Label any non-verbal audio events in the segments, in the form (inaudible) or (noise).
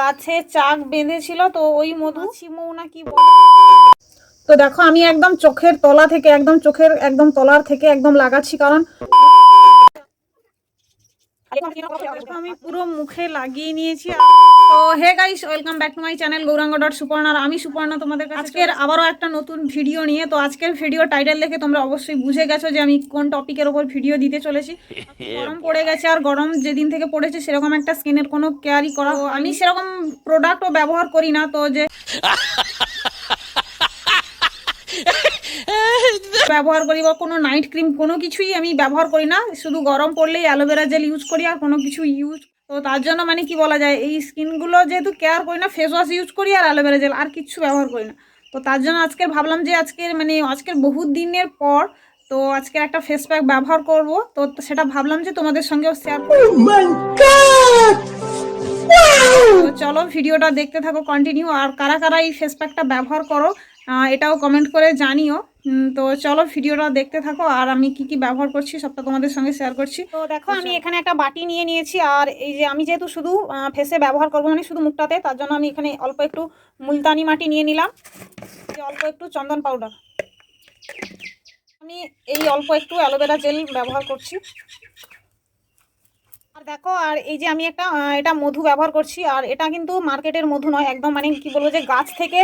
গাছে চাক বেঁধেছিল তো ওই মধু মৌ না কি বলে? তো দেখো আমি একদম চোখের তলা থেকে একদম চোখের একদম তলার থেকে একদম লাগাচ্ছি কারণ আমি পুরো মুখে লাগিয়ে নিয়েছি। তো hey guys welcome back to my channel Gauranga dot Suparna আর আমি সুপর্ণা তোমাদের কাছে আজকের আবারও একটা নতুন ভিডিও নিয়ে। তো আজকের ভিডিও টাইটেল দেখে তোমরা অবশ্যই বুঝে গেছো যে আমি কোন টপিকের ওপর ভিডিও দিতে চলেছি। গরম পড়ে গেছে আর গরম যেদিন থেকে পড়েছে সেরকম একটা স্কিনের কোনো কেয়ারই করা আমি সেরকম প্রোডাক্টও ব্যবহার করি না তো যে (laughs) ব্যবহার করি বা কোনো নাইট ক্রিম কোনো কিছুই আমি ব্যবহার করি না। শুধু গরম পড়লেই অ্যালোভেরা জেল ইউজ করি আর কোনো কিছু ইউজ তো তার জন্য মানে কি বলা যায় এই স্কিনগুলো যেহেতু কেয়ার করি না ফেস ওয়াশ ইউজ করি আর অ্যালোভেরা জেল আর কিচ্ছু ব্যবহার করি না। তো তার জন্য আজকে ভাবলাম যে আজকের মানে আজকের বহুত দিনের পর তো আজকে একটা ফেস প্যাক ব্যবহার করব। তো সেটা ভাবলাম যে তোমাদের সঙ্গেও শেয়ার করব। তো চলো ভিডিওটা দেখতে থাকো কন্টিনিউ আর কারা কারা এই ফেস প্যাকটা ব্যবহার করো এটাও কমেন্ট করে জানিও। তো চলো ভিডিওটা দেখতে থাকো আর আমি কি কি ব্যবহার করছি সবটা তোমাদের সঙ্গে শেয়ার করছি। তো দেখো আমি এখানে একটা বাটি নিয়ে নিয়েছি আর এই যে আমি যেহেতু শুধু ফেসে ব্যবহার করব মানে শুধু মুখটাতে তার জন্য আমি এখানে অল্প একটু মুলতানি মাটি নিয়ে নিলাম। অল্প একটু চন্দন পাউডার আমি এই অল্প একটু অ্যালোভেরা জেল ব্যবহার করছি। আর দেখো আর এই যে আমি একটা এটা মধু ব্যবহার করছি আর এটা কিন্তু মার্কেটের মধু নয় একদম মানে কি বলব যে গাছ থেকে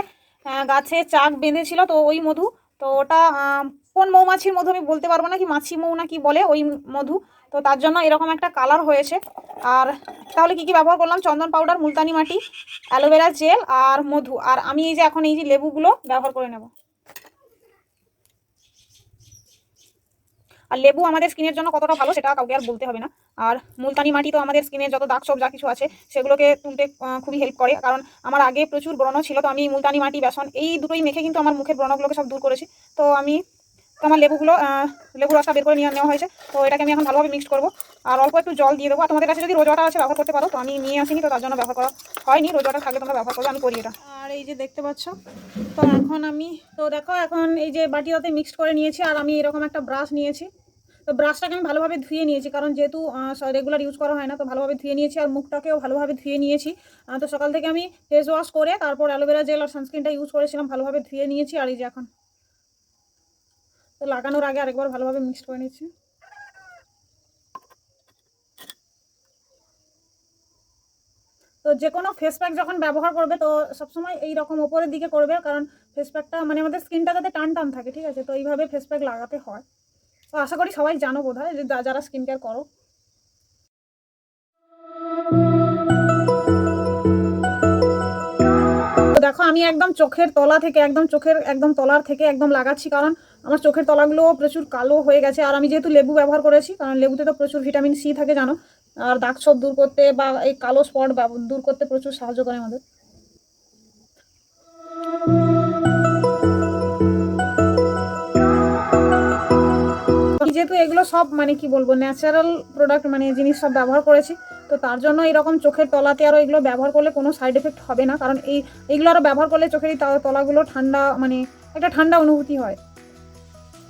গাছে চাক বেঁধেছিল তো ওই মধু। তো ওটা কোন মৌমাছির মধু আমি বলতে পারব না, কি মাছি মৌ না কি বলে ওই মধু। তো তার জন্য এরকম একটা কালার হয়েছে। আর তাহলে কি কি ব্যবহার করলাম? চন্দন পাউডার মুলতানি মাটি অ্যালোভেরা জেল আর মধু। আর আমি এই যে এখন এই যে লেবুগুলো ব্যবহার করে নেব। আর লেবু আমাদের স্কিনের জন্য কতটা ভালো সেটা কাউকে আর বলতে হবে না। আর মুলতানি মাটি তো আমাদের স্কিনের যত দাগ সব যা কিছু আছে, সেগুলোকে তুলতে খুবই হেল্প করে। কারণ আমার আগে প্রচুর ব্রণ ছিল, তো আমি মুলতানি মাটি, বেসন এই দুটোই মেখে কিন্তু আমার মুখের ব্রণগুলোকে সব দূর করেছি। তো আমি তো আমার লেবুগুলো আহ, লেবু রসটা বের করে নিয়ে নেওয়া হয়েছে। তো এটাকে আমি এখন ভালোভাবে মিক্সড করব। আর অল্প একটু জল দিয়ে দেবো। আর তোমাদের কাছে যদি রোজ ওয়াটার আছে ব্যবহার করতে পারো তো আমি নিয়ে আসিনি তো তার জন্য ব্যবহার করা হয়নি। রোজ ওয়াটার থাকলে তোমরা ব্যবহার করবে আমি করি এটা। আর এই যে দেখতে পাচ্ছ তো এখন আমি তো দেখো এখন এই যে বাটিটাতে মিক্সড করে নিয়েছি আর আমি এরকম একটা ব্রাশ নিয়েছি। তো ব্রাশটাকে আমি ভালোভাবে ধুয়ে নিয়েছি কারণ যেহেতু রেগুলার ইউজ করা হয় না তো ভালোভাবে ধুয়ে নিয়েছি আর মুখটাকেও ভালোভাবে ধুয়ে নিয়েছি। তো সকাল থেকে আমি ফেস ওয়াশ করে তারপর অ্যালোভেরা জেল আর সানস্ক্রিনটা ইউজ করেছিলাম ভালোভাবে ধুয়ে নিয়েছি আর এই যে এখন তো লাগানোর আগে আরেকবার ভালোভাবে মিক্সড করে নিচ্ছি। তো যে কোনো ফেস প্যাক যখন ব্যবহার করবে, তো সবসময় এই রকম ওপরের দিকে করবে, কারণ ফেস প্যাকটা মানে আমাদের স্কিনটা যাতে টান টান থাকে, ঠিক আছে? তো এইভাবে ফেস প্যাক লাগাতে হয়। তো আশা করি সবাই জানো বোধ হয় যে, যারা স্কিন কেয়ার করো। দেখো, আমি একদম চোখের তলা থেকে, একদম চোখের, একদম তলার থেকে একদম লাগাচ্ছি, কারণ আমার চোখের তলাগুলো প্রচুর কালো হয়ে গেছে। আর আমি যেহেতু লেবু ব্যবহার করেছি, কারণ লেবুতে তো প্রচুর ভিটামিন সি থাকে, জানো? আর দাগ ছোপ দূর করতে বা এই কালো স্পট দূর করতে প্রচুর সাহায্য করে আমাদের। যেহেতু এগুলো সব মানে কি বলব ন্যাচারাল প্রোডাক্ট মানে জিনিস সব ব্যবহার করেছি, তো তার জন্য এরকম চোখের তলাতে আরও এগুলো ব্যবহার করলে কোনো সাইড এফেক্ট হবে না। কারণ এই এইগুলো আরও ব্যবহার করলে চোখের তলাগুলো ঠান্ডা মানে একটা ঠান্ডা অনুভূতি হয়।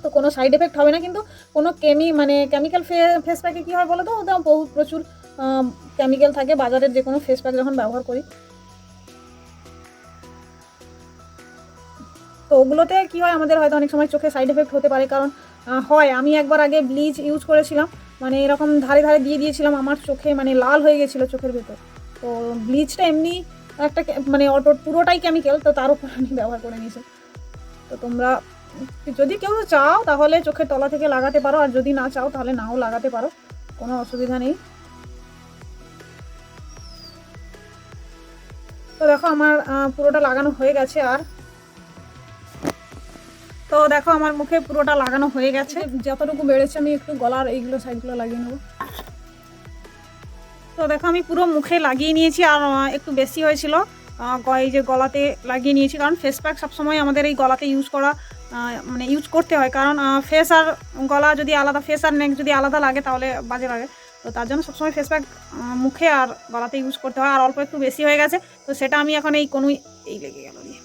তো কোনো সাইড এফেক্ট হবে না, কিন্তু কোনো কেমি মানে কেমিক্যাল ফেস প্যাকে কী হয় বলো তো ওটা বহু, প্রচুর কেমিক্যাল থাকে বাজারের যে কোনো ফেস প্যাক যখন ব্যবহার করি। তো ওগুলোতে কী হয়? আমাদের হয়তো অনেক সময় চোখে সাইড এফেক্ট হতে পারে, কারণ হয়। আমি একবার আগে ব্লিচ ইউজ করেছিলাম মানে এরকম ধারে ধারে দিয়ে দিয়েছিলাম, আমার চোখে মানে লাল হয়ে গেছিল চোখের ভেতর। তো ব্লিচটা এমনি একটা মানে অটো, পুরোটাই কেমিক্যাল তো তার উপর আমি ব্যবহার করে নিয়েছি। তো তোমরা যদি কেউ চাও তাহলে চোখের তলা থেকে লাগাতে পারো, আর যদি না চাও তাহলে নাও লাগাতে পারো। কোনো অসুবিধা নেই। তো দেখো আমার পুরোটা লাগানো হয়ে গেছে আর। তো দেখো আমার মুখে পুরোটা লাগানো হয়ে গেছে। যতটুকু বেড়েছে আমি একটু গলার এইগুলো সাইডগুলো লাগিয়ে নেব। তো দেখো আমি পুরো মুখে লাগিয়ে নিয়েছি, আর একটু বেশি হয়েছিল। এই যে গলাতে লাগিয়ে নিয়েছি, কারণ ফেস প্যাক সবসময় আমাদের এই গলাতে ইউজ করা মানে ইউজ করতে হয়। কারণ ফেস আর গলা যদি আলাদা ফেস আর নেক যদি আলাদা লাগে তাহলে বাজে লাগে। তো তার জন্য সবসময় ফেস প্যাক মুখে আর গলাতে ইউজ করতে হয়। আর অল্প একটু বেশি হয়ে গেছে তো সেটা আমি এখন এই কোনোই এই লেগে গেল দিয়ে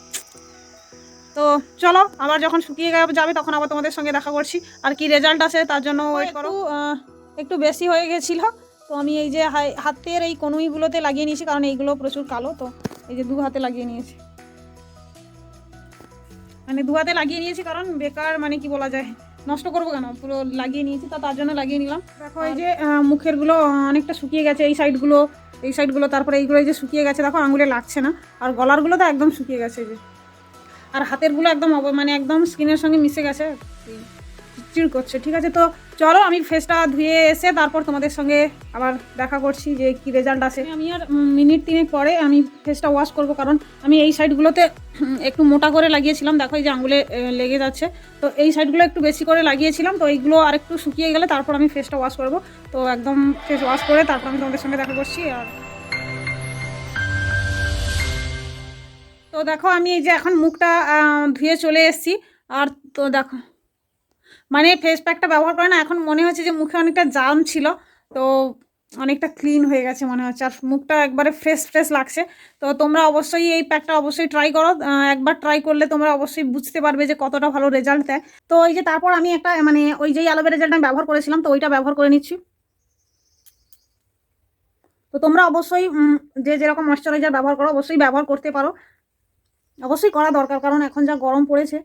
তো চলো আবার যখন শুকিয়ে যাবে তখন আবার তোমাদের সঙ্গে দেখা করছি। আর কি রেজাল্ট আছে তার জন্য ওয়েট করো। একটু বেশি হয়ে গেছিল। তো আমি এই যে হাতের এই কনুইগুলোতে লাগিয়ে নিয়েছি কারণ এইগুলো প্রচুর কালো তো এই যে দু হাতে লাগিয়ে নিয়েছি। মানে ধোয়াতে লাগিয়ে নিয়েছি, কারণ বেকার মানে কি বলা যায়, নষ্ট করব কেন? পুরো লাগিয়ে নিয়েছি, তো তার জন্য লাগিয়ে নিলাম। দেখো এই যে মুখের মুখেরগুলো অনেকটা শুকিয়ে গেছে এই সাইডগুলো এই সাইডগুলো, তারপরে এইগুলো এই যে শুকিয়ে গেছে, দেখো আঙুলে লাগছে না, আর গলারগুলো তো একদম শুকিয়ে গেছে যে। আর হাতেরগুলো একদম মানে একদম স্কিনের সঙ্গে মিশে গেছে। এই চিড় করছে, ঠিক আছে? তো চলো, আমি ফেসটা ধুয়ে এসে তারপর তোমাদের সঙ্গে আবার দেখা করছি যে কি রেজাল্ট আসে। আমি আর মিনিট তিনেক পরে আমি ফেসটা ওয়াশ করব, কারণ আমি এই সাইডগুলোতে একটু মোটা করে লাগিয়েছিলাম। দেখো, এই যে আঙুলে লেগে যাচ্ছে। তো এই সাইডগুলো একটু বেশি করে লাগিয়েছিলাম। তো এইগুলো আর একটু শুকিয়ে গেলে তারপর আমি ফেসটা ওয়াশ করব। তো একদম ফেস ওয়াশ করে তারপর আমি তোমাদের সঙ্গে দেখা করছি আর তো দেখো, আমি এই যে এখন মুখটা ধুয়ে চলে এসেছি। আর তো দেখো মানে ফেস প্যাকটা ব্যবহার করে না, এখন মনে হচ্ছে যে মুখে অনেকটা জাম ছিল, তো অনেকটা ক্লিন হয়ে গেছে মনে হচ্ছে। আর মুখটা একবারে ফ্রেশ ফ্রেশ লাগছে। তো তোমরা অবশ্যই এই প্যাকটা অবশ্যই ট্রাই করো। একবার ট্রাই করলে তোমরা অবশ্যই বুঝতে পারবে যে কতটা ভালো রেজাল্ট দেয়। তো এই যে তারপর আমি একটা মানে ওই যেই অ্যালোভেরা জেলটা আমি ব্যবহার করেছিলাম, তো ওইটা ব্যবহার করে নিচ্ছি। তো তোমরা অবশ্যই যে যেরকম ময়শ্চারাইজার ব্যবহার করো, অবশ্যই ব্যবহার করতে পারো। অবশ্যই করা দরকার, কারণ এখন যা গরম পড়েছে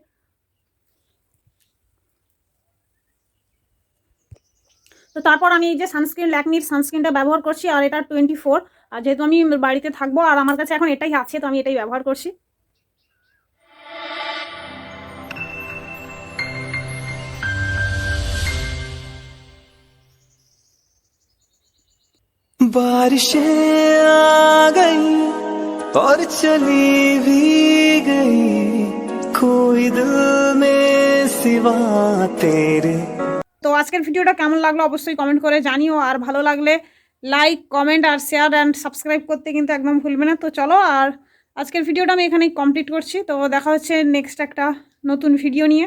তো তারপর আমি এই যে সানস্ক্রিন ল্যাকমির সানস্ক্রিনটা ব্যবহার করছি আর এটা টোয়েন্টি ফোর আর যেহেতু আমি বাড়িতে থাকবো আর আমার কাছে এখন এটাই আছে তো আমি এটাই ব্যবহার করছি बारिशें आ गई और चली भी गई कोई दिल में सिवा तेरे তো আজকের ভিডিওটা কেমন লাগল অবশ্যই কমেন্ট করে জানিও। আর ভালো লাগলে লাইক কমেন্ট আর শেয়ার অ্যান্ড সাবস্ক্রাইব করতে কিন্তু একদম ভুলবে না। তো চলো আর আজকের ভিডিওটা আমি এখানেই কমপ্লিট করছি। তো দেখা হচ্ছে নেক্সট একটা নতুন ভিডিও নিয়ে।